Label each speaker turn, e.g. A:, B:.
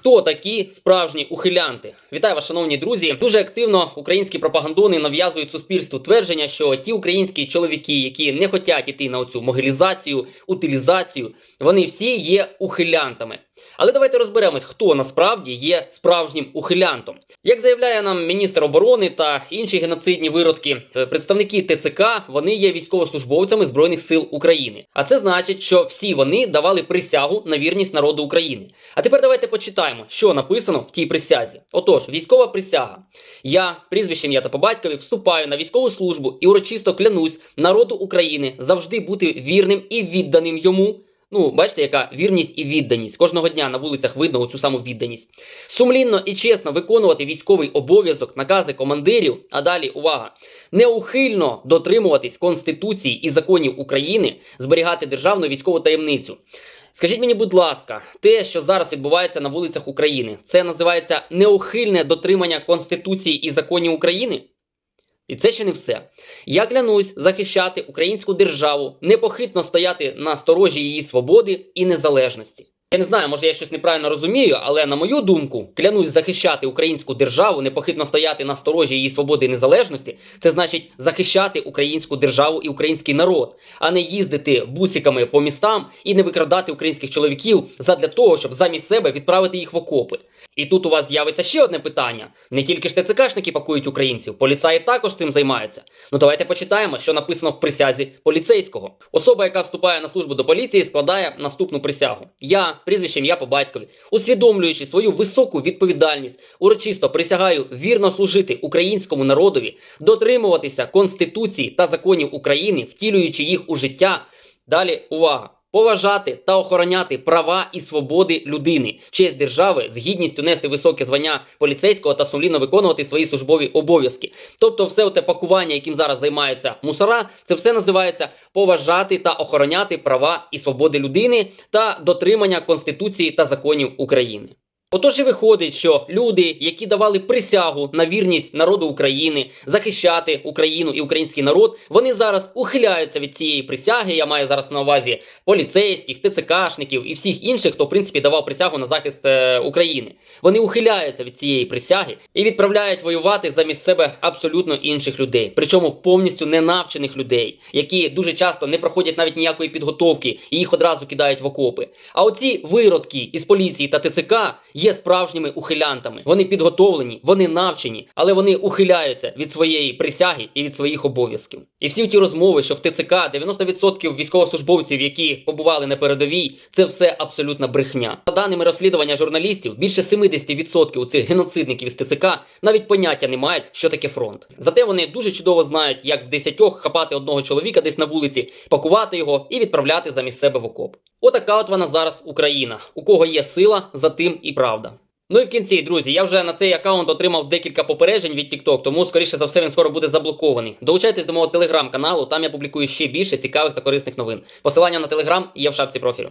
A: Хто такі справжні ухилянти? Вітаю вас, шановні друзі. Дуже активно українські пропагандони нав'язують суспільству твердження, що ті українські чоловіки, які не хочуть іти на оцю могилізацію, утилізацію, вони всі є ухилянтами. Але давайте розберемось, хто насправді є справжнім ухилянтом. Як заявляє нам міністр оборони та інші геноцидні виродки, е, представники ТЦК вони є військовослужбовцями Збройних сил України. А це значить, що всі вони давали присягу на вірність народу України. А тепер давайте почитаємо, що написано в тій присязі. Отож, військова присяга. Я, прізвище ім'я та по батькові, вступаю на військову службу і урочисто клянусь народу України завжди бути вірним і відданим йому. Ну, бачите, яка вірність і відданість. Кожного дня на вулицях видно оцю саму відданість. Сумлінно і чесно виконувати військовий обов'язок, накази командирів, а далі увага, неухильно дотримуватись Конституції і законів України, зберігати державну військову таємницю. Скажіть мені, будь ласка, те, що зараз відбувається на вулицях України, це називається неухильне дотримання Конституції і законів України? І це ще не все. Я клянусь захищати українську державу, непохитно стояти на сторожі її свободи і незалежності. Я не знаю, може я щось неправильно розумію, але на мою думку, клянусь захищати українську державу, непохитно стояти на сторожі її свободи і незалежності. Це значить захищати українську державу і український народ, а не їздити бусиками по містам і не викрадати українських чоловіків задля того, щоб замість себе відправити їх в окопи. І тут у вас з'явиться ще одне питання: не тільки ж ТЦКшники пакують українців, поліцаї також цим займаються. Ну давайте почитаємо, що написано в присязі поліцейського. Особа, яка вступає на службу до поліції, складає наступну присягу. Я, прізвище ім'я по батькові, усвідомлюючи свою високу відповідальність, урочисто присягаю вірно служити українському народові, дотримуватися Конституції та законів України, втілюючи їх у життя. Далі увага! Поважати та охороняти права і свободи людини, честь держави з гідністю нести високе звання поліцейського та сумлінно виконувати свої службові обов'язки. Тобто, все те пакування, яким зараз займаються мусора, це все називається поважати та охороняти права і свободи людини та дотримання Конституції та законів України. Отож і виходить, що люди, які давали присягу на вірність народу України, захищати Україну і український народ, вони зараз ухиляються від цієї присяги. Я маю зараз на увазі поліцейських, ТЦКшників і всіх інших, хто в принципі давав присягу на захист е, України. Вони ухиляються від цієї присяги і відправляють воювати замість себе абсолютно інших людей, причому повністю ненавчених людей, які дуже часто не проходять навіть ніякої підготовки і їх одразу кидають в окопи. А оці виродки із поліції та ТЦК є справжніми ухилянтами. Вони підготовлені, вони навчені, але вони ухиляються від своєї присяги і від своїх обов'язків. І всі ті розмови, що в ТЦК 90% військовослужбовців, які побували на передовій, це все абсолютна брехня. За даними розслідування журналістів, більше 70% у цих геноцидників із ТЦК навіть поняття не мають, що таке фронт. Зате вони дуже чудово знають, як в десятьох хапати одного чоловіка десь на вулиці, пакувати його і відправляти замість себе в окоп. Отака от вона зараз Україна. У кого є сила, за тим і правда. Ну і в кінці, друзі, я вже на цей аккаунт отримав декілька попереджень від TikTok, тому скоріше за все він скоро буде заблокований. Долучайтесь до мого телеграм-каналу, там я публікую ще більше цікавих та корисних новин. Посилання на телеграм є в шапці профілю.